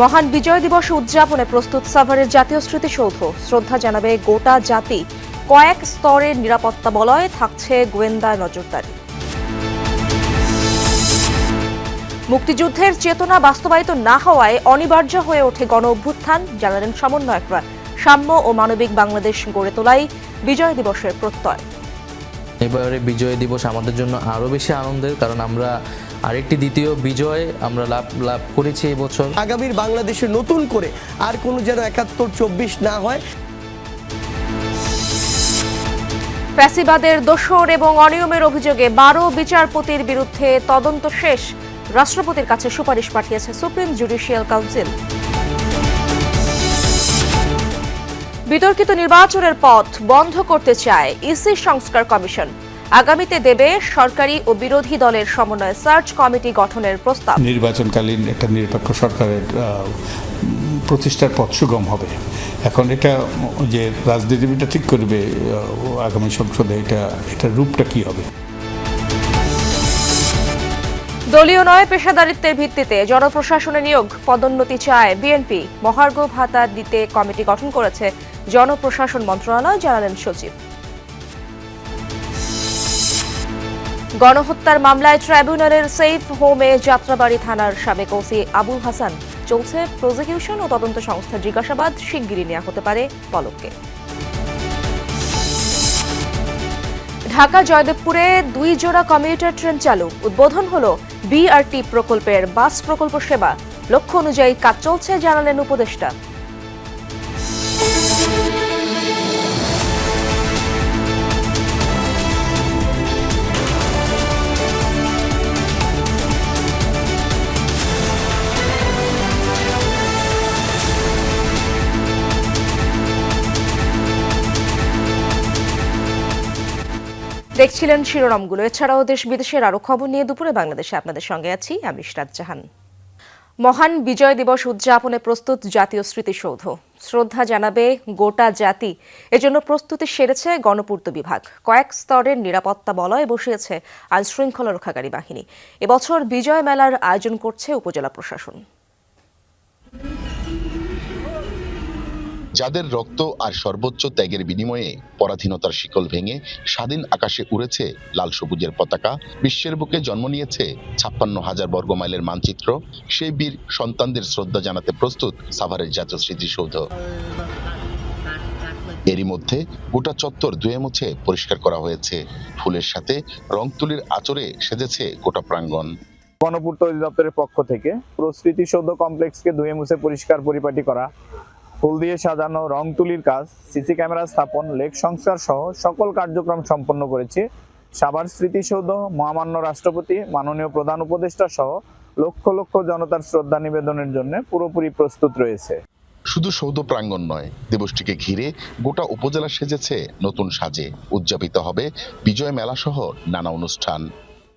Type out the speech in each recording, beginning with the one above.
মহান বিজয় দিবস উদযাপনে প্রস্তুত সাভারের জাতীয় স্মৃতিসৌধ। শ্রদ্ধা জানাবে গোটা জাতি। কয়েক স্তরের নিরাপত্তা বলয়ে থাকছে গোয়েন্দা নজরদারি। মুক্তিযুদ্ধের চেতনা বাস্তবায়িত না হওয়ায় অনিবার্য হয়ে ওঠে গণ অভ্যুত্থান জানালেন সমন্বয়করা সাম্য ও মানবিক বাংলাদেশ গড়ে তোলাই বিজয় দিবসের প্রত্যয়। এবারে বিজয় দিবস আমাদের জন্য আরও বেশি আনন্দের, কারণ আমরা আরেকটি দ্বিতীয় বিজয় আমরা লাভ লাভ করেছি এই বছর। আগামীর বাংলাদেশে নতুন করে আর কোনো যেন একাত্তর চব্বিশ না হয়। ফ্যাসিবাদের দোসর এবং অনিয়মের অভিযোগে বারো বিচারপতির বিরুদ্ধে তদন্ত শেষ। রাষ্ট্রপতির কাছে সুপারিশ পাঠিয়েছে সুপ্রিম জুডিশিয়াল কাউন্সিল। বিতর্কিত নির্বাচনের পথ বন্ধ করতে চায় ইসি সংস্কার কমিশন। আগামীতে দেবে সরকারি ও বিরোধী দলের সমন্বয়ে সার্চ কমিটি গঠনের প্রস্তাব। নির্বাচনকালীন একটা নিরপেক্ষ সরকারের প্রতিষ্ঠার পথ সুগম হবে। এখন এটা যে রাজনীতিবিদটা ঠিক করবে আগামী সংসদে এটা এটা রূপটা কি হবে? দলীয় নয় পেশাদারিত্বের ভিত্তিতে জনপ্রশাসনে নিয়োগ পদোন্নতি চায় বিএনপি। মহার্ঘ ভাতা দিতে কমিটি গঠন করেছে জনপ্রশাসন মন্ত্রণালয় জানালেন সচিব। গণহত্যার মামলায় ট্রাইব্যুনালের সেফ হোমে যাত্রাবাড়ি থানার সাবেক ওসি আবুল হাসান। চলছে প্রসিকিউশন ও তদন্ত সংস্থা জিজ্ঞাসাবাদ শিগগিরই নেওয়া হতে পারে পলককে। ঢাকা জয়দেবপুরে দুই জোড়া কমিউটার ট্রেন চালু। উদ্বোধন হল বিআরটি প্রকল্পের বাস প্রকল্প সেবা। লক্ষ্য অনুযায়ী কাজ চলছে, জানালেন উপদেষ্টা। দেখছিলেন শিরোনামগুলো। এছাড়াও দেশ বিদেশের আরও খবর নিয়ে দুপুরে বাংলাদেশে আপনাদের সঙ্গে আছি, আমি ইশরাত জাহান। মহান বিজয় দিবস উদযাপনে প্রস্তুত জাতীয় স্মৃতিসৌধ। শ্রদ্ধা জানাবে গোটা জাতি। এজন্য প্রস্তুতি সেরেছে গণপূর্ত বিভাগ। কয়েক স্তরের নিরাপত্তা বলয়ে বসিয়েছে আইন শৃঙ্খলা রক্ষাকারী বাহিনী। এবছর বিজয় মেলার আয়োজন করছে উপজেলা প্রশাসন। যাদের রক্ত আর সর্বোচ্চ ত্যাগের বিনিময়ে পরাধীনতার শিকল ভেঙে স্বাধীন আকাশে উড়েছে লাল সবুজের পতাকা, বিশ্বের বুকে জন্ম নিয়েছে ছাপ্পান্ন হাজার বর্গ মাইলের মানচিত্র সেই বীর সন্তানদের শ্রদ্ধা জানাতে প্রস্তুত সাভারের জাতীয় স্মৃতিসৌধ। এরই মধ্যে গোটা চত্বর ধুয়ে মুছে পরিষ্কার করা হয়েছে। ফুলের সাথে রং তুলির আচরে সেজেছে গোটা প্রাঙ্গণ। গণপূর্ত অধিদপ্তরের পক্ষ থেকে পুরো স্মৃতিসৌধ কমপ্লেক্সকে ধুয়ে মুছে পরিষ্কার পরিপাটি করা ফুল দিয়ে সাজানো রং তুলির কাজ, সিসি ক্যামেরা স্থাপন, লেক সংস্কার সহ সকল কার্যক্রম সম্পন্ন করেছে সাভার স্মৃতিসৌধ, মহামান্য রাষ্ট্রপতি, মাননীয় প্রধান উপদেষ্টা সহ লক্ষ লক্ষ জনতার শ্রদ্ধা নিবেদনের জন্য পুরোপুরি প্রস্তুত রয়েছে। শুধু সৌধ প্রাঙ্গণ নয়, দিবসটিকে ঘিরে গোটা উপজেলা সেজেছে নতুন সাজে। উদযাপিত হবে বিজয় মেলা সহ নানা অনুষ্ঠান।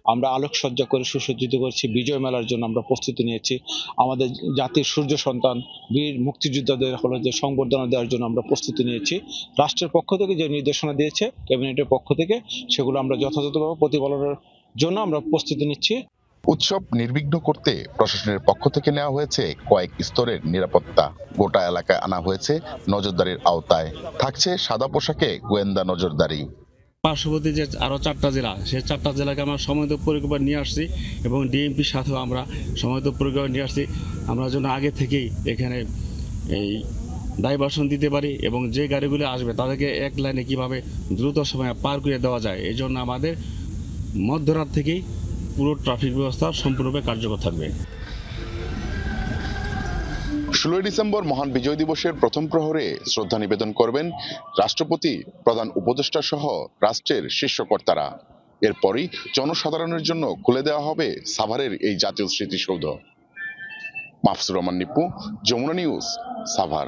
আমরা আলোকসজ্জা করে সুসজ্জিত করছি, বিজয় মেলার জন্য আমরা প্রস্তুতি নিয়েছি। আমাদের জাতির সূর্য সন্তান, বীর মুক্তিযোদ্ধাদের হলো যে সংবর্ধনা দেওয়ার জন্য আমরা প্রস্তুতি নিয়েছি। রাষ্ট্রের পক্ষ থেকে যে নির্দেশনা দিয়েছে, ক্যাবিনেটের পক্ষ থেকে, সেগুলো আমরা যথাযথভাবে প্রতিপালনের জন্য আমরা প্রস্তুতি নিচ্ছি। উৎসব নির্বিঘ্ন করতে প্রশাসনের পক্ষ থেকে নেওয়া হয়েছে কয়েক স্তরের নিরাপত্তা। গোটা এলাকায় আনা হয়েছে নজরদারির আওতায়। থাকছে সাদা পোশাকে গোয়েন্দা নজরদারি। পার্শ্ববর্তী যে আরও চারটা জেলা, সেই চারটা জেলাকে আমরা সময়ত পরিকল্পনা নিয়ে আসছি এবং ডিএমপির সাথেও আমরা সময়ত পরিকল্পনা নিয়ে আসছি। আমরা যেন আগে থেকেই এখানে এই ডাইভার্সন দিতে পারি এবং যে গাড়িগুলো আসবে তাদেরকে এক লাইনে কীভাবে দ্রুত সময়ে পার করে দেওয়া যায়, এই জন্য আমাদের মধ্যরাত থেকেই পুরো ট্রাফিক ব্যবস্থা সম্পূর্ণরূপে কার্যকর থাকবে। ষোলোই ডিসেম্বর মহান বিজয় দিবসের প্রথম প্রহরে শ্রদ্ধা নিবেদন করবেন রাষ্ট্রপতি, প্রধান উপদেষ্টা সহ রাষ্ট্রের শীর্ষকর্তারা। এরপরই জনসাধারণের জন্য খুলে দেওয়া হবে সাভারের এই জাতীয় স্মৃতিসৌধ। মাফসুর রহমান নিপু যমুনা নিউজ, সাভার।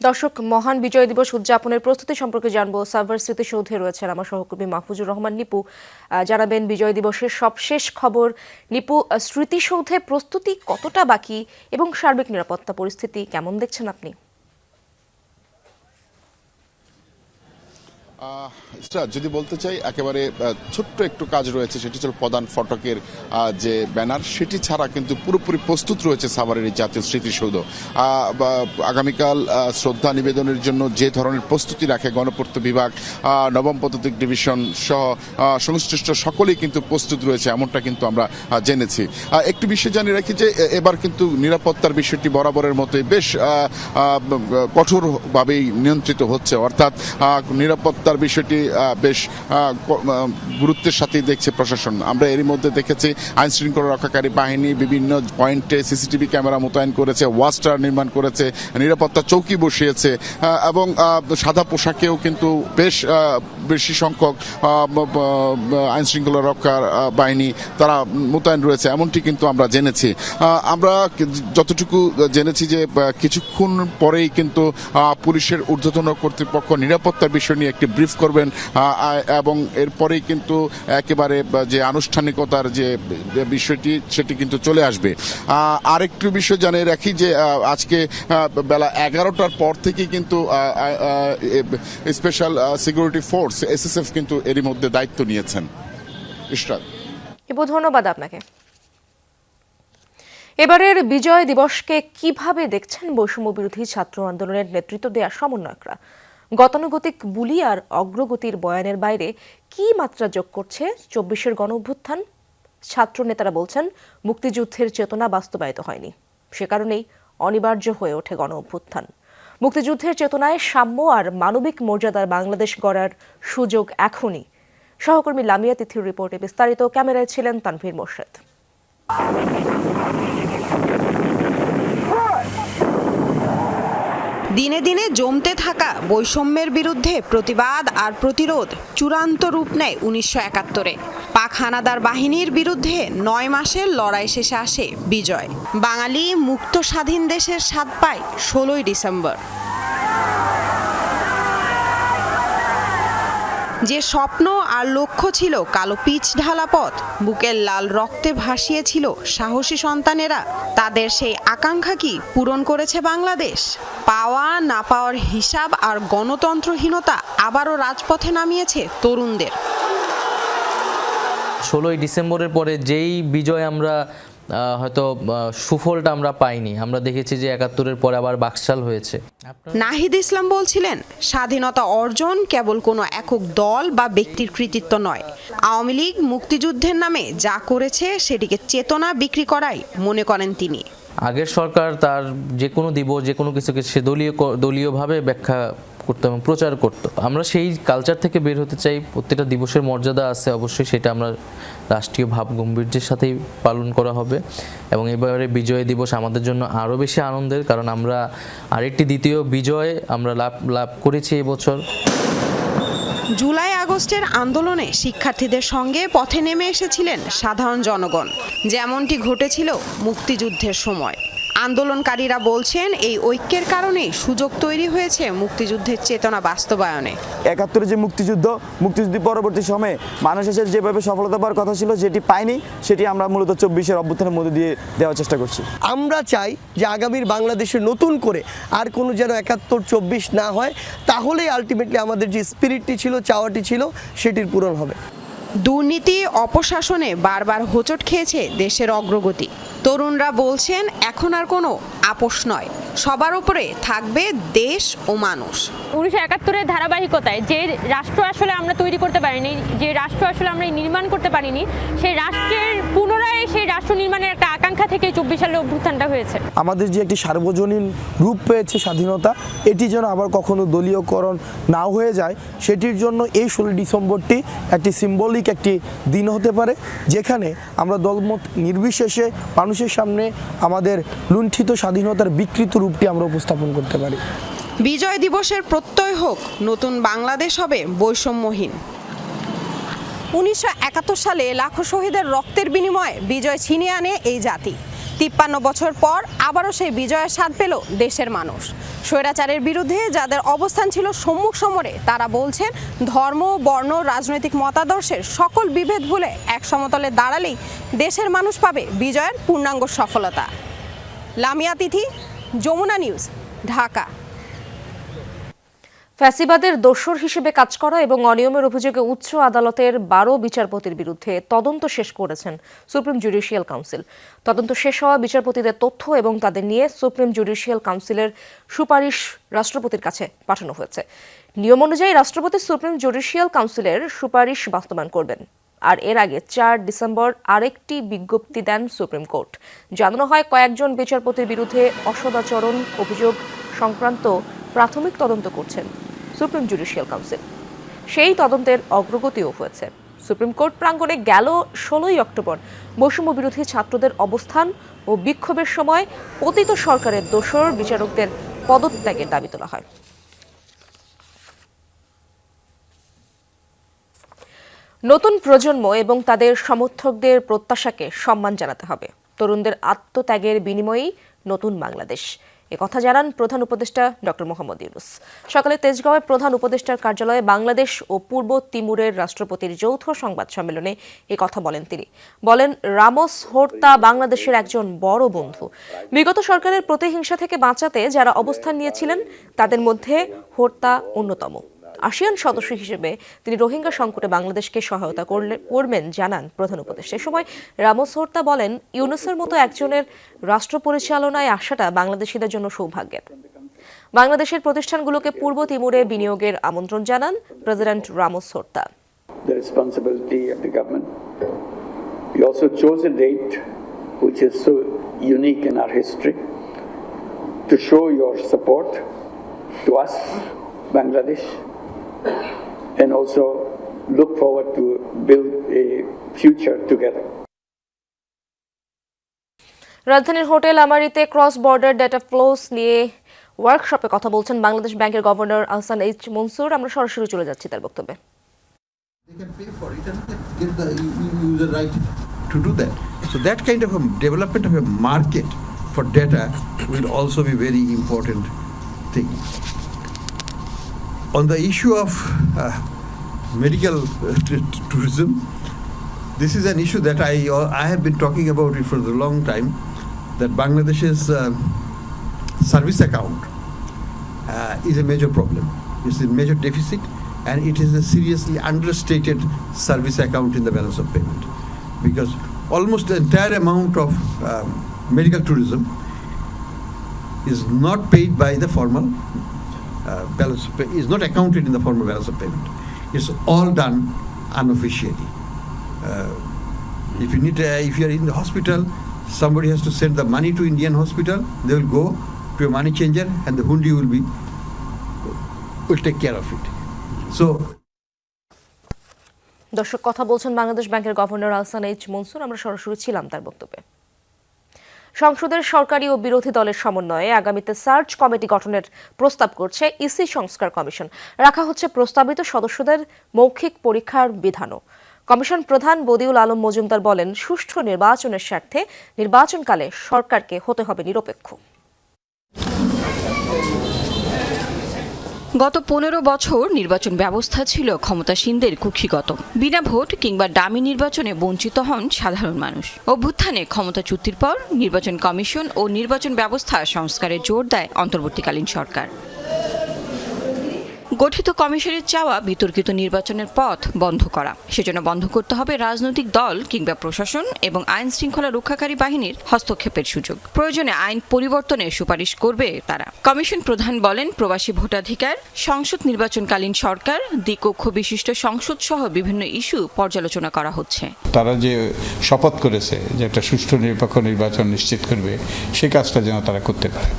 দর্শক, মহান বিজয় দিবস উদযাপনের প্রস্তুতি সম্পর্কে জানব। সার্ভার স্মৃতিসৌধে রয়েছেন আমার সহকর্মী মাহফুজুর রহমান, নিপু। জানাবেন বিজয় দিবসের সবশেষ খবর। নিপু স্মৃতিসৌধে প্রস্তুতি কতটা বাকি এবং সার্বিক নিরাপত্তা পরিস্থিতি কেমন দেখছেন আপনি? যদি বলতে চাই একেবারে ছোট্ট একটু কাজ রয়েছে সেটি হচ্ছে প্রধান ফটকের যে ব্যানার সেটি ছাড়া কিন্তু পুরোপুরি প্রস্তুত রয়েছে সাভারের এই জাতীয় স্মৃতিসৌধ। আগামীকাল শ্রদ্ধা নিবেদনের জন্য যে ধরনের প্রস্তুতি রাখে গণপূর্ত বিভাগ নবম পদাতিক ডিভিশন সহ সংশ্লিষ্ট সকলেই কিন্তু প্রস্তুত রয়েছে এমনটা কিন্তু আমরা জেনেছি। একটি বিষয় জানিয়ে রাখি যে এবার কিন্তু নিরাপত্তার বিষয়টি বরাবরের মতোই বেশ কঠোরভাবেই নিয়ন্ত্রিত হচ্ছে অর্থাৎ আহ, নিরাপত্তার বিষয়টি বেশ গুরুত্বের সাথেই দেখছে প্রশাসন। আমরা এরই মধ্যে দেখেছি আইন শৃঙ্খলা রক্ষাকারী বাহিনী বিভিন্ন পয়েন্টে সিসিটিভি ক্যামেরা মোতায়েন করেছে, ওয়াস্টার নির্মাণ করেছে, নিরাপত্তা চৌকি বসিয়েছে এবং সাদা পোশাকেও কিন্তু বেশ বেশি সংখ্যক আহ, ব- ব- আইন শৃঙ্খলা রক্ষার বাহিনী তারা মোতায়েন রয়েছে এমনটি কিন্তু আমরা জেনেছি। আমরা যতটুকু জেনেছি যে কিছুক্ষণ পরেই কিন্তু পুলিশের ঊর্ধ্বতন কর্তৃপক্ষ নিরাপত্তার বিষয় নিয়ে একটি ব্রিফ করবেন এবং এরপরেই কিন্তু একেবারে যে আনুষ্ঠানিকতার যে বিষয়টি সেটি কিন্তু চলে আসবে। আরেকটু বিষয় জানিয়ে রাখি যে আজকে বেলা এগারোটার পর থেকেই কিন্তু স্পেশাল সিকিউরিটি ফোর্স এসএসএফ কিন্তু এরই মধ্যে দায়িত্ব নিয়েছেন। ইশরাত। ধন্যবাদ আপনাকে। এবারের বিজয় দিবসকে কীভাবে দেখছেন বৈষম্য বিরোধী ছাত্র আন্দোলনের নেতৃত্ব দেয়া সমন্বয়করা? গতানুগতিক বুলি আর অগ্রগতির বয়ানের বাইরে কি মাত্রা যোগ করছে চব্বিশের গণ অভ্যুত্থান ছাত্র নেতারা বলছেন, মুক্তিযুদ্ধের চেতনা বাস্তবায়িত হয়নি। সে কারণেই অনিবার্য হয়ে ওঠে গণ অভ্যুত্থান মুক্তিযুদ্ধের চেতনায় সাম্য আর মানবিক মর্যাদার বাংলাদেশ গড়ার সুযোগ এখনই। সহকর্মী লামিয়া তিথির রিপোর্টে বিস্তারিত। ক্যামেরায় ছিলেন তানভীর মোর্শেদ। দিনে দিনে জমতে থাকা বৈষম্যের বিরুদ্ধে প্রতিবাদ আর প্রতিরোধ চূড়ান্ত রূপ নেয় উনিশশো একাত্তরে। পাক হানাদার বাহিনীর বিরুদ্ধে নয় মাসের লড়াই শেষে আসে বিজয়। বাঙালি মুক্ত স্বাধীন দেশের স্বাদ পায় ষোলোই ডিসেম্বর। যে স্বপ্ন আর লক্ষ্য ছিল কালো পিচ ঢালা পথ, বুকের লাল রক্তে ভাসিয়েছিল সাহসী সন্তানেরা। তাদের সেই আকাঙ্ক্ষা কি পূরণ করেছে বাংলাদেশ? পাওয়া, না পাওয়ার হিসাব আর গণতন্ত্রহীনতা আবারও রাজপথে নামিয়েছে তরুণদের। ষোলোই ডিসেম্বরের পরে যেই বিজয় আমরা হয়তো সুফলটা আমরা পাইনি। আমরা দেখেছি যে একাত্তরের পরে আবার বাকশাল হয়েছে। নাহিদ ইসলাম বলছিলেন স্বাধীনতা অর্জন কেবল কোনো একক দল বা ব্যক্তির কৃতিত্ব নয়। আওয়ামী লীগ মুক্তিযুদ্ধের নামে যা করেছে সেটিকে চেতনা বিক্রি করাই মনে করেন তিনি। আগের সরকার তার যে কোনো দিবস যে কোনো কিছুকে সে দলীয় দলীয়ভাবে ব্যাখ্যা করতো এবং প্রচার করতো। আমরা সেই কালচার থেকে বের হতে চাই, প্রত্যেকটা দিবসের মর্যাদা আছে অবশ্যই, সেটা আমরা রাষ্ট্রীয় ভাব গম্ভীর্যের সাথেই পালন করা হবে। এবং এবারে বিজয় দিবস আমাদের জন্য আরও বেশি আনন্দের, কারণ আমরা আরেকটি দ্বিতীয় বিজয় আমরা লাভ লাভ করেছি এবছর জুলাই আগস্টের আন্দোলনে শিক্ষার্থীদের সঙ্গে পথে নেমে এসেছিলেন সাধারণ জনগণ। যেমনটি ঘটেছিল মুক্তিযুদ্ধের সময়। আন্দোলনকারীরা বলছেন এই ঐক্যের কারণে সুযোগ তৈরি হয়েছে মুক্তিযুদ্ধের চেতনা বাস্তবায়নে। একাত্তরে যে মুক্তিযুদ্ধ মুক্তিযুদ্ধ পরবর্তী সময়ে মানুষ এসে যেভাবে সফলতা পাওয়ার কথা ছিল যেটি পায়নি সেটি আমরা মূলত চব্বিশের অভ্যুত্থানের মধ্যে দিয়ে দেওয়ার চেষ্টা করছি। আমরা চাই যে আগামীর বাংলাদেশে নতুন করে আর কোনো যেন একাত্তর চব্বিশ না হয় তাহলেই আলটিমেটলি আমাদের যে স্পিরিটটি ছিল চাওয়াটি ছিল সেটির পূরণ হবে। দুর্নীতি, অপশাসনে বারবার হোঁচট খেয়েছে দেশের অগ্রগতি। তরুণরা বলছেন, এখন আর কোনো আপোষ নয়। সবার উপরে থাকবে দেশ ও মানুষ। উনিশশো একাত্তরের ধারাবাহিকতায় যে রাষ্ট্র আসলে আমরা তৈরি করতে পারিনি, যে রাষ্ট্র আসলে আমরা নির্মাণ করতে পারিনি, সেই রাষ্ট্রের পুনরায় সেই রাষ্ট্র নির্মাণের একটা থেকে চব্বিশ সালে অভ্যুত্থানটা হয়েছে। আমাদের যে একটি সার্বজনীন রূপ পেয়েছে স্বাধীনতা এটি যেন আবার কখনো দলীয়করণ না হয়ে যায় সেটির জন্য এই ষোলোই ডিসেম্বরটি একটি সিম্বলিক একটি দিন হতে পারে যেখানে আমরা দলমত নির্বিশেষে মানুষের সামনে আমাদের লুণ্ঠিত স্বাধীনতার বিকৃত রূপটি আমরা উপস্থাপন করতে পারি। বিজয় দিবসের প্রত্যয় হোক নতুন বাংলাদেশ হবে বৈষম্যহীন। উনিশশো একাত্তর সালে লাখো শহীদের রক্তের বিনিময়ে বিজয় ছিনিয়ে আনে এই জাতি। তিপ্পান্ন বছর পর আবারও সেই বিজয়ের স্বাদ পেল দেশের মানুষ। স্বৈরাচারের বিরুদ্ধে যাদের অবস্থান ছিল সম্মুখ সমরে, তারা বলছেন ধর্ম, বর্ণ, রাজনৈতিক মতাদর্শের সকল বিভেদ ভুলে এক সমতলে দাঁড়ালেই দেশের মানুষ পাবে বিজয়ের পূর্ণাঙ্গ সফলতা। লামিয়া তিথি, যমুনা নিউজ, ঢাকা। ফ্যাসিবাদের দোসর হিসেবে কাজ করা এবং অনিয়মের অভিযোগে উচ্চ আদালতের বারো বিচারপতির বিরুদ্ধে তদন্ত শেষ করেছেন সুপ্রিম জুডিশিয়াল কাউন্সিল। তদন্ত শেষ হওয়া বিচারপতিদের তথ্য এবং তাদের নিয়ে সুপ্রিম জুডিশিয়াল কাউন্সিলের সুপারিশ রাষ্ট্রপতির কাছে পাঠানো হয়েছে। নিয়ম অনুযায়ী রাষ্ট্রপতি সুপ্রিম জুডিশিয়াল কাউন্সিলের সুপারিশ বাস্তবায়ন করবেন। আর এর আগে চার ডিসেম্বর আরেকটি বিজ্ঞপ্তি দেন সুপ্রিম কোর্ট। জানানো হয় কয়েকজন বিচারপতির বিরুদ্ধে অসদাচরণ অভিযোগ সংক্রান্ত প্রাথমিক তদন্ত করছেন। Supreme judicial council. সেই তদন্তের অগ্রগতিও হয়েছে। সুপ্রিম কোর্ট প্রাঙ্গণে গেল ষোলোই অক্টোবর। বৈষম্য বিরোধী ছাত্রদের অবস্থান ও বিক্ষোভের সময় পতিত সরকারের দোসর বিচারকদের পদত্যাগের দাবি তোলা হয়। নতুন প্রজন্ম এবং তাদের সমর্থকদের প্রত্যাশাকে সম্মান জানাতে হবে। তরুণদের আত্মত্যাগের বিনিময়েই নতুন বাংলাদেশ। কথা জানান প্রধান উপদেষ্টা ডক্টর মোহাম্মদ ইউনুস। সকালে তেজগাঁওয়ে প্রধান উপদেষ্টার কার্যালয়ে বাংলাদেশ ও পূর্ব তিমুরের রাষ্ট্রপতির যৌথ সংবাদ সম্মেলনে কথা বলেন তিনি। বলেন, রামোস হোর্তা বাংলাদেশের একজন বড় বন্ধু। বিগত সরকারের প্রতিহিংসা থেকে বাঁচাতে যারা অবস্থান নিয়েছিলেন, তাদের মধ্যে হোর্তা অন্যতম। আসিয়ান সদস্য হিসেবে তিনি রোহিঙ্গা সংকটে বাংলাদেশকে সহায়তা করবেন জানান প্রধান উপদেষ্টা। এ সময় রামোস হোর্তা বলেন ইউনুসের মতো একজনের রাষ্ট্র পরিচালনায় আসাটা বাংলাদেশিদের জন্য সৌভাগ্যের বাংলাদেশের প্রতিষ্ঠানগুলোকে পূর্ব তিমুরে বিনিয়োগের আমন্ত্রণ জানান president Ramos Horta. The responsibility of the government. We also chose a date which is so unique in our history to show your support to us, Bangladesh, and also look forward to build a future together. রাজধানীর hotel আমারিতে cross border data flows নিয়ে ওয়ার্কশপে কথা বলছেন বাংলাদেশ ব্যাংকের governor Ahsan H Mansur আমরা সরাসরি চলে যাচ্ছি তার বক্তব্যে they can pay for it and get the user right to do that. So that kind of a development of a market for data will also be very important thing. On the issue of uh, medical uh, tourism, this is an issue that I I have been talking about it for a long time. That Bangladesh's uh, service account uh, is a major problem. It's a major deficit, and it is a seriously understated service account in the balance of payment, because almost the entire amount of um, medical tourism is not paid by the formal uh, balance of pay, is not accounted in the formal balance of payment. It's all done unofficially. Uh, if you need, uh, if you are in the hospital, somebody has to send the money to Indian hospital. They will go to a money changer, and the hundi will be will take care of it. So দর্শক কথা বলছেন বাংলাদেশ ব্যাংকের governor Ahsan H Mansur আমরা সরাসরি ছিলাম তার বক্তব্যে সংসদের সরকারি ও বিরোধী দলের সমন্বয়ে আগামীতে সার্চ কমিটি গঠনের প্রস্তাব করছে ইসি সংস্কার কমিশন। রাখা হচ্ছে প্রস্তাবিত সদস্যদের মৌখিক পরীক্ষার বিধানও। কমিশন প্রধান বদিউল আলম মজুমদার বলেন, সুষ্ঠু নির্বাচনের স্বার্থে নির্বাচনকালে সরকারকে হতে হবে নিরপেক্ষ। গত পনেরো বছর নির্বাচন ব্যবস্থা ছিল ক্ষমতাসীনদের কুক্ষিগত। বিনা ভোট কিংবা দামি নির্বাচনে বঞ্চিত হন সাধারণ মানুষ। অভ্যুত্থানে ক্ষমতা চুক্তির পর নির্বাচন কমিশন ও নির্বাচন ব্যবস্থা সংস্কারে জোর দেয় অন্তর্বর্তীকালীন সরকার। গঠিত কমিশনের চাওয়া বিতর্কিত নির্বাচনের পথ বন্ধ করা। সেজন্য বন্ধ করতে হবে রাজনৈতিক দল কিংবা প্রশাসন এবং আইন শৃঙ্খলা রক্ষাকারী বাহিনীর হস্তক্ষেপের সুযোগ। প্রয়োজনে আইন পরিবর্তনের সুপারিশ করবে তারা। কমিশন প্রধান বলেন, প্রবাসী ভোটাধিকার, সংসদ নির্বাচনকালীন সরকার, দ্বিকক্ষ বিশিষ্ট সংসদ সহ বিভিন্ন ইস্যু পর্যালোচনা করা হচ্ছে। তারা যে শপথ করেছে যে একটা সুষ্ঠু নিরপেক্ষ নির্বাচন নিশ্চিত করবে, সেই কাজটা যেন তারা করতে পারে।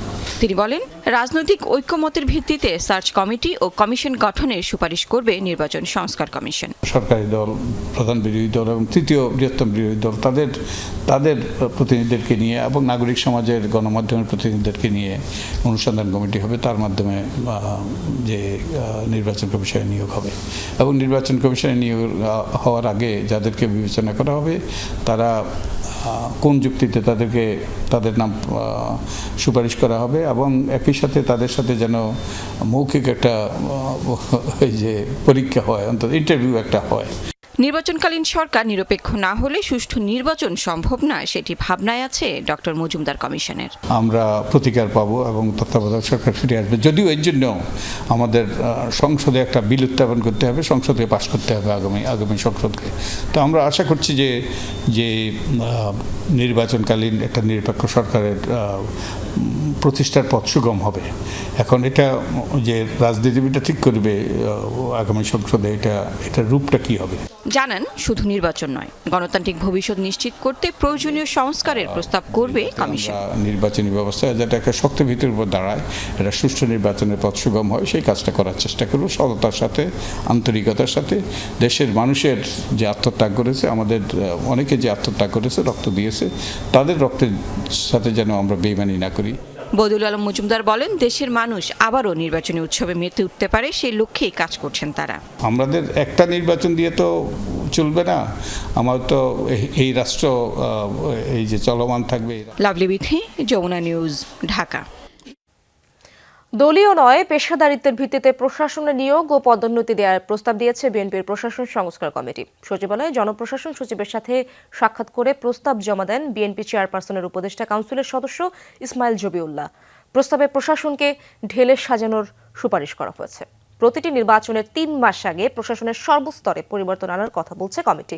তিনি বলেন, রাজনৈতিক ঐক্যমতের ভিত্তিতে সার্চ কমিটি ও কমিশন গঠনের সুপারিশ করবে নির্বাচন সংস্কার কমিশন। সরকারি দল, প্রধান বিরোধী দল এবং তৃতীয় বৃহত্তম বিরোধী দল তাদের তাদের প্রতিনিধিদেরকে নিয়ে এবং নাগরিক সমাজের গণমাধ্যমের প্রতিনিধিদেরকে নিয়ে অনুসন্ধান কমিটি হবে, তার মাধ্যমে যে নির্বাচন কমিশনে নিয়োগ হবে। এবং নির্বাচন কমিশনে নিয়োগ হওয়ার আগে যাদেরকে বিবেচনা করা হবে, তারা কোন যুক্তিতে তাদেরকে, তাদের নাম সুপারিশ করা হবে এবং একই সাথে তাদের সাথে যেন মৌখিক একটা ওই যে পরীক্ষা হয়, অন্তত ইন্টারভিউ একটা হয়। নির্বাচনকালীন সরকার নিরপেক্ষ না হলে সুষ্ঠু নির্বাচন সম্ভব না সেটি ভাবনায় আছে ডক্টর মজুমদার কমিশনের। আমরা প্রতিকার পাবো এবং তত্ত্বাবধায়ক সরকার ফিরে আসবে। যদিও এর জন্য আমাদের সংসদে একটা বিল উত্থাপন করতে হবে, সংসদে পাশ করতে হবে আগামী আগামী সংসদকে। তো আমরা আশা করছি যে যে নির্বাচনকালীন একটা নিরপেক্ষ সরকারের প্রতিষ্ঠার পথ সুগম হবে। এখন এটা যে রাজনীতিবিদটা ঠিক করবে আগামী সংসদে এটা এটার রূপটা কি হবে? জানান শুধু নির্বাচন নয় গণতান্ত্রিক ভবিষ্যৎ নিশ্চিত করতে প্রয়োজনীয় সংস্কারের প্রস্তাব করবে কমিশন। নির্বাচনী ব্যবস্থা যাতে একটা শক্ত ভিত্তির উপর দাঁড়ায় এটা সুষ্ঠু নির্বাচনের পথ সুগম হয় সেই কাজটা করার চেষ্টা করব। সততার সাথে আন্তরিকতার সাথে দেশের মানুষের যে আত্মত্যাগ করেছে আমাদের অনেকে যে আত্মত্যাগ করেছে রক্ত দিয়েছে তাদের রক্তের সাথে যেন আমরা বেইমানি না করি। বদুল আলম মজুমদার বলেন দেশের মানুষ আবারও নির্বাচনী উৎসবে মেতে উঠতে পারে সেই লক্ষ্যেই কাজ করছেন তারা। আমাদের একটা নির্বাচন দিয়ে তো চলবে না। আমার তো এই- রাষ্ট্র এই যে চলমান থাকবে লাভলি বিথি যমুনা নিউজ ঢাকা। দলীয় নয়, পেশাদারিত্বের ভিত্তিতে প্রশাসনে নিয়োগ ও পদোন্নতি দেওয়ার প্রস্তাব দিয়েছে বিএনপির প্রশাসন সংস্কার কমিটি। সচিবালয়ে জনপ্রশাসন সচিবের সাথে সাক্ষাৎ করে প্রস্তাব জমা দেন বিএনপি চেয়ারপারসনের উপদেষ্টা কাউন্সিলের সদস্য ইসমাইল জবিউল্লাহ। প্রস্তাবে প্রশাসনকে ঢেলে সাজানোর সুপারিশ করা হয়েছে। প্রতিটি নির্বাচনের তিন মাস আগে প্রশাসনের সর্বস্তরে পরিবর্তন আনার কথা বলছে কমিটি।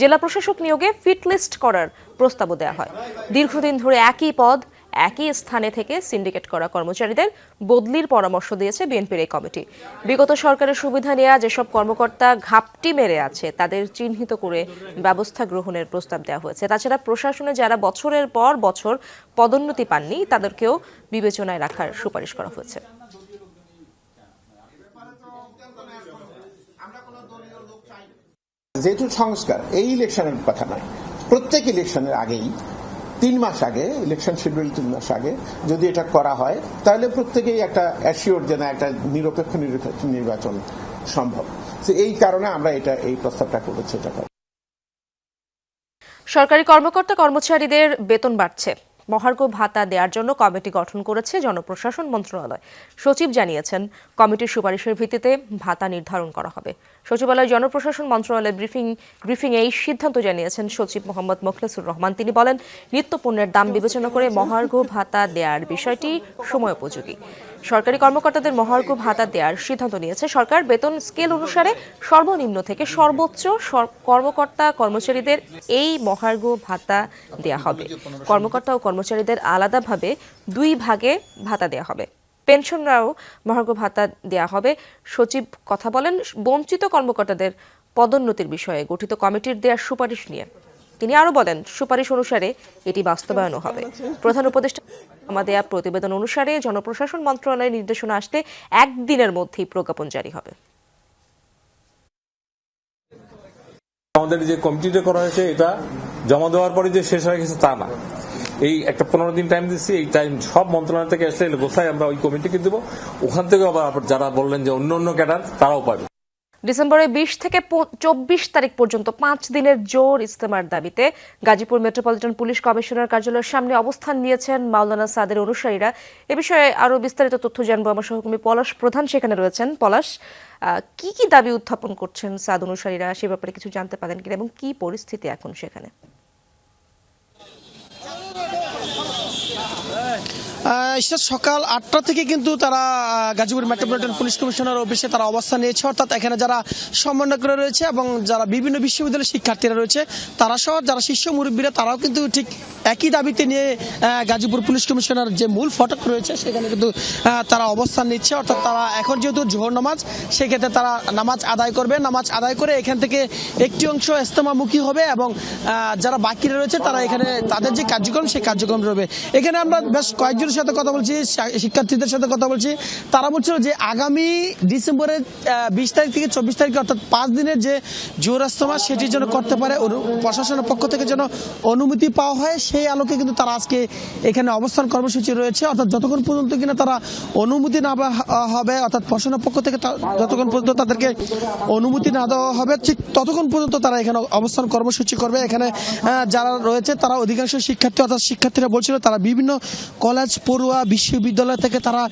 জেলা প্রশাসক নিয়োগে ফিট লিস্ট করার প্রস্তাবও দেওয়া হয়। দীর্ঘদিন ধরে একই পদ একই স্থানে থেকে সিন্ডিকেট করা কর্মচারীদের বদলির পরামর্শ দিয়েছে বিএনপির এই কমিটি। বিগত সরকারের সুবিধা নেওয়া যেসব কর্মকর্তা ঘাপটি মেরে আছে, তাদের চিহ্নিত করে ব্যবস্থা গ্রহণের প্রস্তাব দেওয়া হয়েছে। তাছাড়া প্রশাসনে যারা বছরের পর বছর পদোন্নতি পাননি, তাদেরকেও বিবেচনায় রাখার সুপারিশ করা হয়েছে। যেহেতু সংস্কার, এই ইলেকশনের কথা নয়, প্রত্যেক ইলেকশনের আগেই তিন মাস আগে ইলেকশন শিডিউল তিন মাস আগে যদি এটা করা হয়, তাহলে প্রত্যেকেই একটা অ্যাসিওর যে না, একটা নিরপেক্ষ নির্বাচন সম্ভব। এই কারণে আমরা এটা, এই প্রস্তাবটা করেছি এটা সরকারি কর্মকর্তা কর্মচারীদের বেতন বাড়ছে। মহার্ঘ ভাতা দেওয়ার জন্য কমিটি গঠন করেছে জনপ্রশাসন মন্ত্রণালয়। সচিব জানিয়েছেন, কমিটির সুপারিশের ভিত্তিতে ভাতা নির্ধারণ করা হবে। সচিবালয় জনপ্রশাসন মন্ত্রণালয়ের ব্রিফিং ব্রিফিং এই সিদ্ধান্ত জানিয়েছেন সচিব মোহাম্মদ মোখলেসুর রহমান। তিনি বলেন, নিত্য পণ্যের দাম বিবেচনা করে মহার্ঘ ভাতা দেওয়ার বিষয়টি সময়োপযোগী সরকারি কর্মকর্তাদের মহার্ঘ ভাতা দেওয়ার সিদ্ধান্ত নিয়েছে সরকার। বেতন স্কেল অনুসারে সর্বনিম্ন থেকে সর্বোচ্চ কর্মকর্তা, কর্মচারীদের এই মহার্ঘ ভাতা দেয়া হবে। কর্মকর্তা ও কর্মচারীদের আলাদাভাবে দুই ভাগে ভাতা দেয়া হবে। পেনশনরাও মহার্ঘ ভাতা দেয়া হবে। সচিব কথা বলেন, বঞ্চিত কর্মকর্তাদের পদোন্নতির বিষয়ে গঠিত কমিটির দেওয়ার সুপারিশ নিয়ে। তিনি আরও বলেন, সুপারিশ অনুসারে এটি বাস্তবায়নও হবে। প্রধান উপদেষ্টা জমা দেয়া প্রতিবেদন অনুসারে জনপ্রশাসন মন্ত্রণালয়ের নির্দেশনা আসতে একদিনের মধ্যেই প্রজ্ঞাপন জারি হবে। আমাদের যে কমিটিটা করা হয়েছে, এটা জমা দেওয়ার পরে যে শেষ হয়ে গেছে তা না। এই একটা পনেরো দিন টাইম দিচ্ছি, এই টাইম সব মন্ত্রণালয় থেকে আসলে গোসাই আমরা ওই কমিটিকে দেবো। ওখান থেকে আবার যারা বললেন যে অন্য অন্য ক্যাডার, তারাও পাবে। ডিসেম্বরের বিশ থেকে চব্বিশ তারিখ পর্যন্ত পাঁচ দিনের জোর ইস্তেমার দাবিতে গাজীপুর মেট্রোপলিটন পুলিশ কমিশনার কার্যালয়ের সামনে অবস্থান নিয়েছেন মাওলানা সাদের অনুসারীরা। এ বিষয়ে আরও বিস্তারিত তথ্য জানব আমার সহকর্মী পলাশ প্রধান সেখানে রয়েছেন। পলাশ কি কি দাবি উত্থাপন করছেন সাদ অনুসারীরা? সে ব্যাপারে কিছু জানতে পারেন কিনা এবং কি পরিস্থিতি এখন সেখানে? সকাল আটটা থেকে কিন্তু তারা গাজীপুর মেট্রোপলিটন পুলিশ কমিশনার অফিসে তারা অবস্থান নিয়েছে। অর্থাৎ এখানে যারা সমন্বয়করা রয়েছে এবং যারা বিভিন্ন বিশ্ববিদ্যালয়ের শিক্ষার্থীরা রয়েছে, তারা সহ যারা শীর্ষ মুরব্বীরা, তারাও কিন্তু ঠিক একই দাবিতে নিয়ে গাজীপুর পুলিশ কমিশনার যে মূল ফটক রয়েছে, সেখানে কিন্তু তারা অবস্থান নিচ্ছে। অর্থাৎ তারা এখন যেহেতু জোহর নামাজ, সেক্ষেত্রে তারা নামাজ আদায় করবে। নামাজ আদায় করে এখান থেকে একটি অংশ ইস্তেমামুখী হবে এবং যারা বাকিরা রয়েছে, তারা এখানে তাদের যে কার্যক্রম, সেই কার্যক্রম রবে। এখানে আমরা বেশ সাথে কথা বলছি শিক্ষার্থীদের সাথে কথা বলছি। তারা বলছিল যে আগামী ডিসেম্বরের বিশ তারিখ থেকে চব্বিশ তারিখে, অর্থাৎ পাঁচ দিনের যে জোর ইস্তেমা সেটির জন্য করতে পারে প্রশাসনের পক্ষ থেকে যেন অনুমতি পাওয়া হয়, সেই আলোকে কিন্তু তারা আজকে এখানে অবস্থান কর্মসূচি রয়েছে। অর্থাৎ যতক্ষণ পর্যন্ত কিনা তারা অনুমতি না হবে, অর্থাৎ প্রশাসনের পক্ষ থেকে যতক্ষণ পর্যন্ত তাদেরকে অনুমতি না দেওয়া হবে, ঠিক ততক্ষণ পর্যন্ত তারা এখানে অবস্থান কর্মসূচি করবে। এখানে যারা রয়েছে, তারা অধিকাংশ শিক্ষার্থী, অর্থাৎ শিক্ষার্থীরা বলছিল, তারা বিভিন্ন কলেজ পড়ুয়া বিশ্ববিদ্যালয় থেকে তারা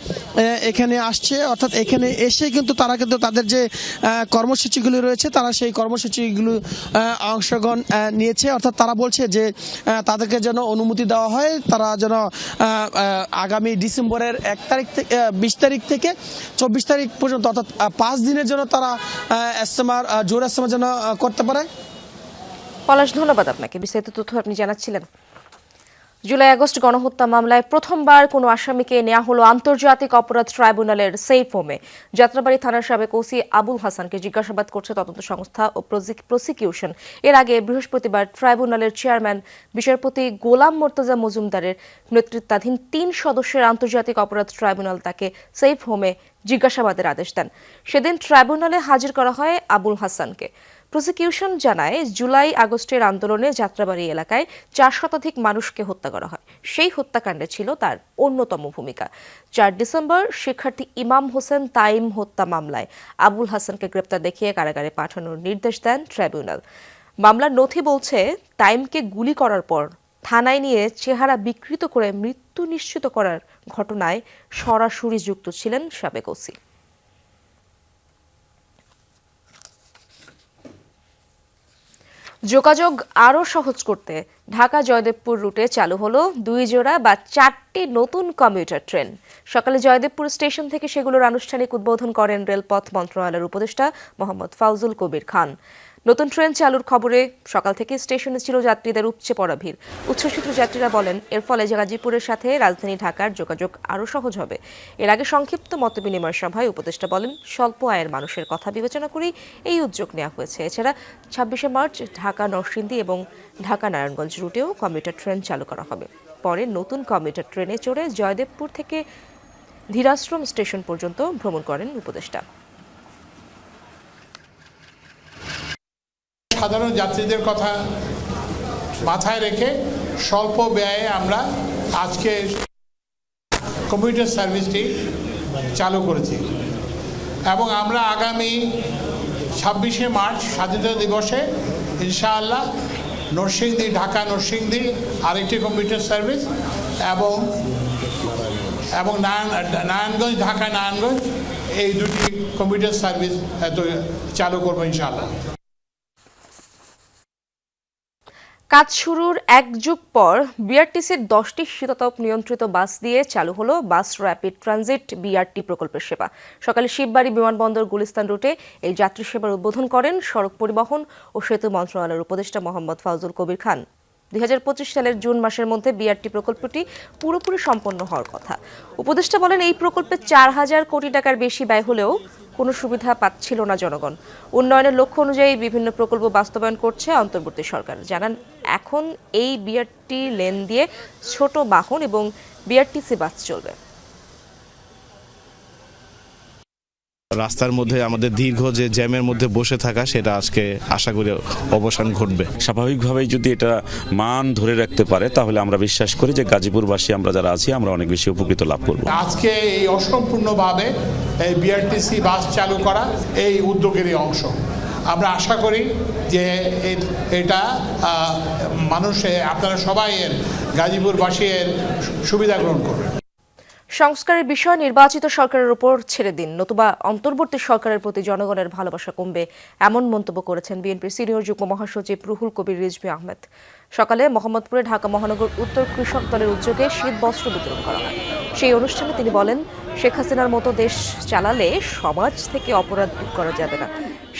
এখানে আসছে। অর্থাৎ এখানে এসে কিন্তু তারা কিন্তু তাদের যে কর্মসূচিগুলি রয়েছে, তারা সেই কর্মসূচিগুলো অংশগ্রহণ নিয়েছে। অর্থাৎ তারা বলছে যে তাদেরকে যেন অনুমতি দেওয়া হয়, তারা যেন আগামী ডিসেম্বরের এক তারিখ থেকে বিশ তারিখ থেকে চব্বিশ তারিখ পর্যন্ত, অর্থাৎ পাঁচ দিনের জন্য তারা এসএমআর জোর এসএমআর যেন করতে পারে। পলাশ, ধন্যবাদ আপনাকে। বিস্তারিত তথ্য আপনি জানাচ্ছিলেন। জুলাই আগস্ট গণহত্যা মামলায় প্রথমবার কোনো আসামিকে নেওয়া হলো আন্তর্জাতিক অপরাধ ট্রাইব্যুনালের সেফ হোমে যাত্রাবাড়ি থানার সাবেক ওসি আবুল হাসানকে জিজ্ঞাসাবাদ করছে তদন্ত সংস্থা ও প্রসিক- প্রসিকিউশন। এর আগে বৃহস্পতিবার ট্রাইব্যুনালের চেয়ারম্যান, বিচারপতি গোলাম মোর্তজা মজুমদারের নেতৃত্বাধীন তিন সদস্যের আন্তর্জাতিক অপরাধ ট্রাইব্যুনাল তাকে সেফ হোমে জিজ্ঞাসাবাদের আদেশ দেন। সেদিন ট্রাইব্যুনালে হাজির করা হয় আবুল হাসানকে। প্রসিকিউশন জানায়, জুলাই আগস্টের আন্দোলনে যাত্রাবাড়ি এলাকায় চার শতাধিক মানুষকে হত্যা করা হয়। সেই হত্যাকাণ্ডে ছিল তার অন্যতম ভূমিকা। চার ডিসেম্বর শিক্ষার্থী ইমাম হোসেন তাইম হত্যা মামলায় আবুল হাসানকে গ্রেপ্তার দেখিয়ে কারাগারে পাঠানোর নির্দেশ দেন ট্রাইব্যুনাল। মামলার নথি বলছে, তাইমকে গুলি করার পর থানায় নিয়ে চেহারা বিকৃত করে মৃত্যু নিশ্চিত করার ঘটনায় সরাসরি যুক্ত ছিলেন সাবেক ওসি। যোগাযোগ আরও সহজ করতে ঢাকা জয়দেবপুর রুটে চালু হলো দুই জোড়া বা চারটি নতুন কমিউটার ট্রেন সকালে জয়দেবপুর স্টেশন থেকে সেগুলোর আনুষ্ঠানিক উদ্বোধন করেন রেলপথ মন্ত্রণালয়ের উপদেষ্টা মোহাম্মদ ফাউজুল কবির খান। নতুন ট্রেন চালুর খবরে সকাল থেকে স্টেশনে ছিল যাত্রীদের উপচে পড়া ভিড়। উচ্ছ্বসিত যাত্রীরা বলেন, এর ফলে গাজীপুরের সাথে রাজধানী ঢাকার যোগাযোগ আরও সহজ হবে। এর আগে সংক্ষিপ্ত মতবিনিময় সভায় উপদেষ্টা বলেন, স্বল্প আয়ের মানুষের কথা বিবেচনা করেই এই উদ্যোগ নেওয়া হয়েছে। এছাড়া ছাব্বিশে মার্চ ঢাকা নরসিংদী এবং ঢাকা নারায়ণগঞ্জ রুটেও কমিউটার ট্রেন চালু করা হবে। পরে নতুন কমিউটার ট্রেনে চড়ে জয়দেবপুর থেকে ধীরাশ্রম স্টেশন পর্যন্ত ভ্রমণ করেন উপদেষ্টা। সাধারণ যাত্রীদের কথা মাথায় রেখে স্বল্প ব্যয়ে আমরা আজকে কম্পিউটার সার্ভিসটি চালু করেছি। এবং আমরা আগামী ছাব্বিশে মার্চ স্বাধীনতা দিবসে ইনশাআল্লাহ নরসিংদী, ঢাকা নরসিংদী আরেকটি কম্পিউটার সার্ভিস এবং এবং নারায়ণ, নারায়ণগঞ্জ, ঢাকা নারায়ণগঞ্জ এই দুটি কম্পিউটার সার্ভিস চালু করব ইনশাআল্লাহ। কাজ শুরুর এক যুগ পর বিআরটিসির দশটি শীতাতপ নিয়ন্ত্রিত বাস দিয়ে চালু হলো বাস র্যাপিড ট্রানজিট বিআরটি প্রকল্পের সেবা। সকালে শিববাড়ি বিমানবন্দর গুলিস্তান রুটে এই যাত্রী সেবার উদ্বোধন করেন সড়ক পরিবহন ও সেতু মন্ত্রণালয়ের উপদেষ্টা মোহাম্মদ ফাউজুল কবির খান। দুই হাজার পঁচিশ সালের জুন মাসের মধ্যে বিআরটি প্রকল্পটি পুরোপুরি সম্পন্ন হওয়ার কথা। উপদেষ্টা বলেন, এই প্রকল্পে চার হাজার কোটি টাকার বেশি ব্যয় হলেও কোনো সুবিধা পাচ্ছিল না জনগণ। উন্নয়নের লক্ষ্য অনুযায়ী বিভিন্ন প্রকল্প বাস্তবায়ন করছে অন্তর্বর্তী সরকার। জানান, এখন এই বিআরটি লেন দিয়ে ছোট বাহন এবং বিআরটিসি বাস চলবে। রাস্তার মধ্যে আমাদের দীর্ঘ যে জ্যামের মধ্যে বসে থাকা সেটা আজকে আশা করি অবসান ঘটবে। স্বাভাবিকভাবেই যদি এটা মান ধরে রাখতে পারে তাহলে আমরা বিশ্বাস করি যে গাজীপুরবাসী আমরা যারা আছি আমরা অনেক বেশি উপকৃত লাভ করব। আজকে এই অসম্পূর্ণভাবে এই বিআরটিসি বাস চালু করা এই উদ্যোগেরই অংশ। আমরা আশা করি যে এটা মানুষে আপনারা সবাই এর গাজীপুরবাসী এর সুবিধা গ্রহণ করবেন। সংস্কারের বিষয় নির্বাচিত সরকারের উপর ছেড়ে দিন। নতুবা অন্তর্বর্তী সরকারের প্রতি জনগণের ভালোবাসা কমবে, এমন মন্তব্য করেছেন বিএনপির সিনিয়র যুগ্ম মহাসচিব রুহুল কবির রিজভী আহমেদ। সকালে মোহাম্মদপুরে ঢাকা মহানগর উত্তর কৃষক দলের উদ্যোগে শীত বস্ত্র বিতরণ করা হয়। সেই অনুষ্ঠানে তিনি বলেন, শেখ হাসিনার মতো দেশ চালালে সমাজ থেকে অপরাধ দূর করা যাবে না।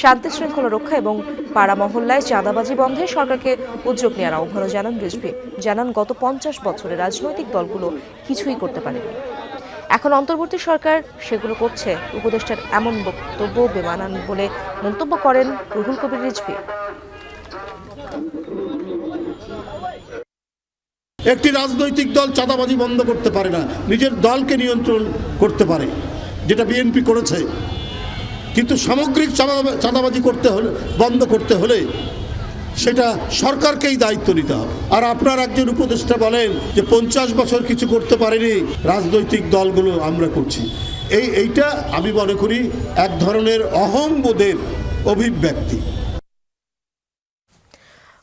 শান্তি শৃঙ্খলা রক্ষা এবং পাড়া মহল্লায় চাঁদাবাজি বন্ধে সরকারকে উদ্যোগ নেওয়ার আহ্বানও জানান রিজভী। জানান, গত পঞ্চাশ বছরে রাজনৈতিক দলগুলো কিছুই করতে পারেনি। এখন অন্তর্বর্তী সরকার সেগুলো করছে। উপদেষ্টার এমন বক্তব্য বেমানান বলে মন্তব্য করেন রুহুল কবির রিজভী। একটি রাজনৈতিক দল চাঁদাবাজি বন্ধ করতে পারে না, নিজের দলকে নিয়ন্ত্রণ করতে পারে, যেটা বিএনপি করেছে। কিন্তু সামগ্রিক চাঁদা- চাঁদাবাজি করতে হলে, বন্ধ করতে হলে সেটা সরকারকেই দায়িত্ব নিতে হবে। আর আপনার একজন উপদেষ্টা বলেন যে পঞ্চাশ বছর কিছু করতে পারেনি, রাজনৈতিক দলগুলো আমরা করছি। এই, এইটা আমি মনে করি এক ধরনের অহংবোধের অভিব্যক্তি।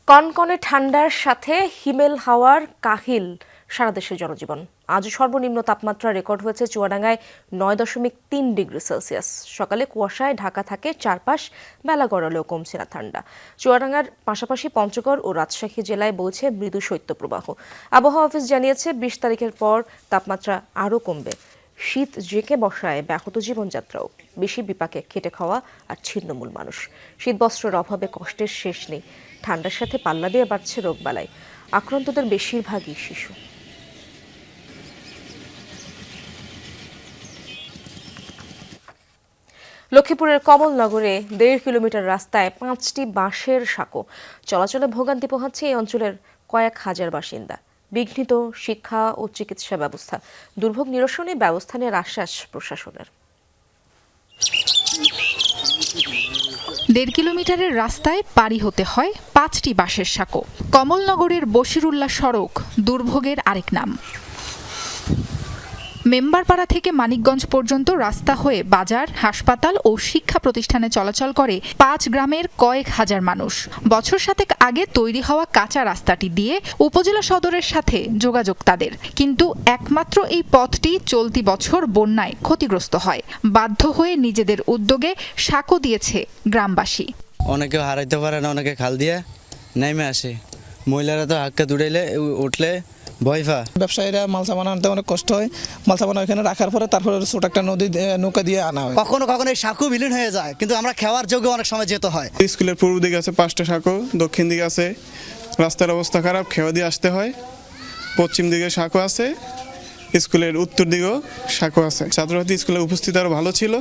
কনকনে ঠান্ডার সাথে হিমেল হাওয়ার কাহিল সারা দেশের জনজীবন। আজ সর্বনিম্ন তাপমাত্রা রেকর্ড হয়েছে চুয়াডাঙ্গায় নয় দশমিক তিন ডিগ্রি সেলসিয়াস। সকালে কুয়াশায় ঢাকা থাকে চারপাশ, বেলা গড়ালেও কমছে না ঠান্ডা। চুয়াডাঙ্গার পাশাপাশি পঞ্চগড় ও রাজশাহী জেলায় বলছে মৃদু শৈত্যপ্রবাহ। আবহাওয়া অফিস জানিয়েছে, বিশ তারিখের পর তাপমাত্রা আরও কমবে। শীত জেঁকে বসায় ব্যাহত জীবনযাত্রাও। বেশি বিপাকে খেটে খাওয়া আর ছিন্নমূল মানুষ। শীতবস্ত্রের অভাবে কষ্টের শেষ নেই। ঠান্ডার সাথে পাল্লা দিয়ে বাড়ছে রোগবালাই। আক্রান্তদের বেশিরভাগই শিশু। লক্ষ্মীপুরের কমলনগরে দেড় কিলোমিটার রাস্তায় পাঁচটি বাঁশের সাঁকো। চলাচলে ভোগান্তি পোহাচ্ছে এই অঞ্চলের কয়েক হাজার বাসিন্দা। বিঘ্নিত শিক্ষা ও চিকিৎসা ব্যবস্থা, দুর্ভোগ নিরসনে ব্যবস্থা নেওয়ার আশ্বাস প্রশাসনের। দেড় কিলোমিটারের রাস্তায় পাড়ি হতে হয় পাঁচটি বাঁশের সাঁকো। কমলনগরের বশিরুল্লাহ সড়ক দুর্ভোগের আরেক নাম। মেম্বারপাড়া থেকে মানিকগঞ্জ পর্যন্ত রাস্তা হয়ে বাজার, হাসপাতাল ও শিক্ষা প্রতিষ্ঠানে চলাচল করে পাঁচ গ্রামের কয়েক হাজার মানুষ। বছর সাতেক আগে তৈরি হওয়া কাঁচা রাস্তাটি দিয়ে উপজেলা সদরের সাথে যোগাযোগ তাদের। কিন্তু একমাত্র এই পথটি চলতি বছর বন্যায় ক্ষতিগ্রস্ত হয়। বাধ্য হয়ে নিজেদের উদ্যোগে সাঁকো দিয়েছে গ্রামবাসী। অনেকে হারাইতে পারে না, অনেকে খাল দিয়ে নেমে আসে। মহিলারা তো হাক্কা দুড়াইলে, উঠলে ভয় পা ব্যবসায়ীরা মাল সামান আনতে অনেক কষ্ট হয়। মাল সামান ওখানে রাখার পরে তারপরে ছোট একটা নদী দিয়ে- নৌকা দিয়ে আনা হয়। কখনো কখনো এই সাঁকু বিলীন হয়ে যায় কিন্তু আমরা খাওয়ার যোগ্য অনেক সময় যেতে হয়। স্কুলের পূর্ব দিকে আছে পাঁচটা সাঁকো দক্ষিণ দিকে আছে রাস্তার অবস্থা খারাপ খেওয়া দিয়ে আসতে হয়। পশ্চিম দিকে সাঁকো আছে স্কুলের উত্তর দিকেও সাঁকো আছে। ছাত্রছাত্রী স্কুলে উপস্থিত আরও ভালো ছিল।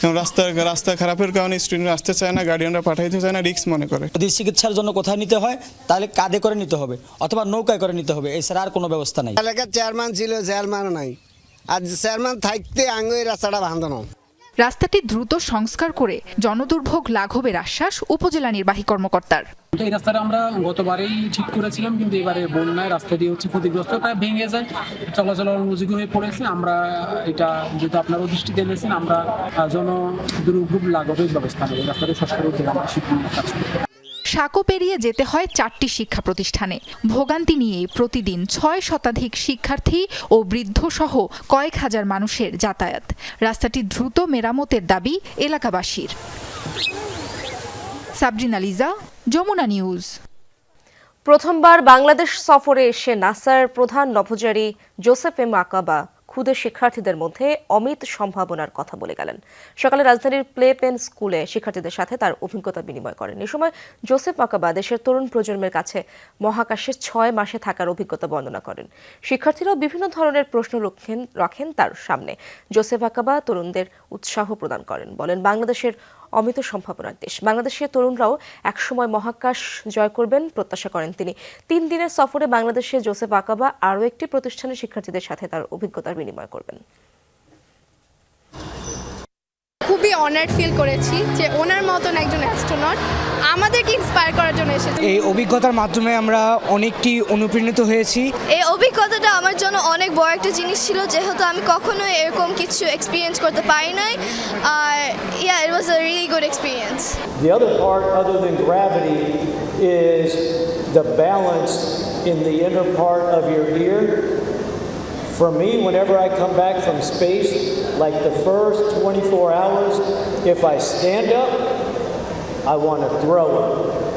কারণ রাস্তা রাস্তা খারাপের কারণে স্টুডেন্ট আসতে চায় না গার্ডিয়ানরা পাঠাইতে চায় না রিস্ক মনে করে। যদি চিকিৎসার জন্য কোথায় নিতে হয় তাহলে কাঁধে করে নিতে হবে অথবা নৌকায় করে নিতে হবে এছাড়া আর কোনো ব্যবস্থা নাই। এলাকার চেয়ারম্যান ছিল চেয়ারম্যানও নাই। আর চেয়ারম্যান থাকতে আঙ্গ এই রাস্তাটা বাঁধানো রাস্তাটি দ্রুত সংস্কার করে জনদুর্ভোগ লাঘবের আশ্বাস উপজেলা নির্বাহী কর্মকর্তার। এই রাস্তাটা আমরা গতবারেই ঠিক করেছিলাম, কিন্তু এবারে বন্যায় দিয়ে হচ্ছে ক্ষতিগ্রস্ত, প্রায় ভেঙে যায়, চলাচল অনুযোগী হয়ে পড়েছে। আমরা এটা যেহেতু আপনারও দৃষ্টিতে এনেছেন, আমরা জন দুর্ভোগ লাঘবের ব্যবস্থা নেব। রাস্তাটি সংস্কার উদ্যোগে আমরা শিক্ষণ কাজ সাঁকো পেরিয়ে যেতে হয় চারটি শিক্ষা প্রতিষ্ঠানে। ভোগান্তি নিয়ে প্রতিদিন ছয় শতাধিক শিক্ষার্থী ও বৃদ্ধ সহ কয়েক হাজার মানুষের যাতায়াত। রাস্তাটি দ্রুত মেরামতের দাবি এলাকাবাসীর। সাবরিনা লিজা, যমুনা নিউজ। প্রথমবার বাংলাদেশ সফরে এসে নাসার প্রধান নভোচারী জোসেফ এম আকাবা ক্ষুদে শিক্ষার্থীদের মধ্যে অমিত সম্ভাবনার কথা বলে গেলেন। সকালে রাজধানীর প্লে পেন স্কুলে শিক্ষার্থীদের সাথে তার অভিজ্ঞতা বিনিময় করেন। এ সময় জোসেফ মাকাবা দেশের তরুণ প্রজন্মের কাছে মহাকাশে ছয় মাসে থাকার অভিজ্ঞতা বর্ণনা করেন। শিক্ষার্থীরাও বিভিন্ন ধরনের প্রশ্ন রাখেন রাখেন তার সামনে। জোসেফ আকাবা তরুণদের উৎসাহ প্রদান করেন। বলেন, বাংলাদেশের অমিত সম্ভাবনার দেশ। বাংলাদেশের তরুণরাও একসময় মহাকাশ জয় করবেন প্রত্যাশা করেন তিনি। তিন দিনের সফরে বাংলাদেশের জোসেফ আকাবা আরও একটি প্রতিষ্ঠানের শিক্ষার্থীদের সাথে তার অভিজ্ঞতার বিনিময় করবেন। খুবই অনার্ড ফিল করেছি যে ওনার মতন একজন অ্যাস্ট্রোনট আমাদেরকে ইন্সপায়ার করার জন্য এসেছে। এই অভিজ্ঞতার মাধ্যমে আমরা অনেকটি অনুপ্রাণিত হয়েছি। এই অভিজ্ঞতাটা আমার জন্য অনেক বড় একটা জিনিস ছিল যেহেতু আমি কখনোই এরকম কিছু এক্সপিরিয়েন্স করতে পারি নাই। আর yeah it was a really good experience The other part, other than gravity, is the balance in the inner part of your ear. For me, whenever I come back from space, like the first 24 hours, if I stand up, I want to throw up.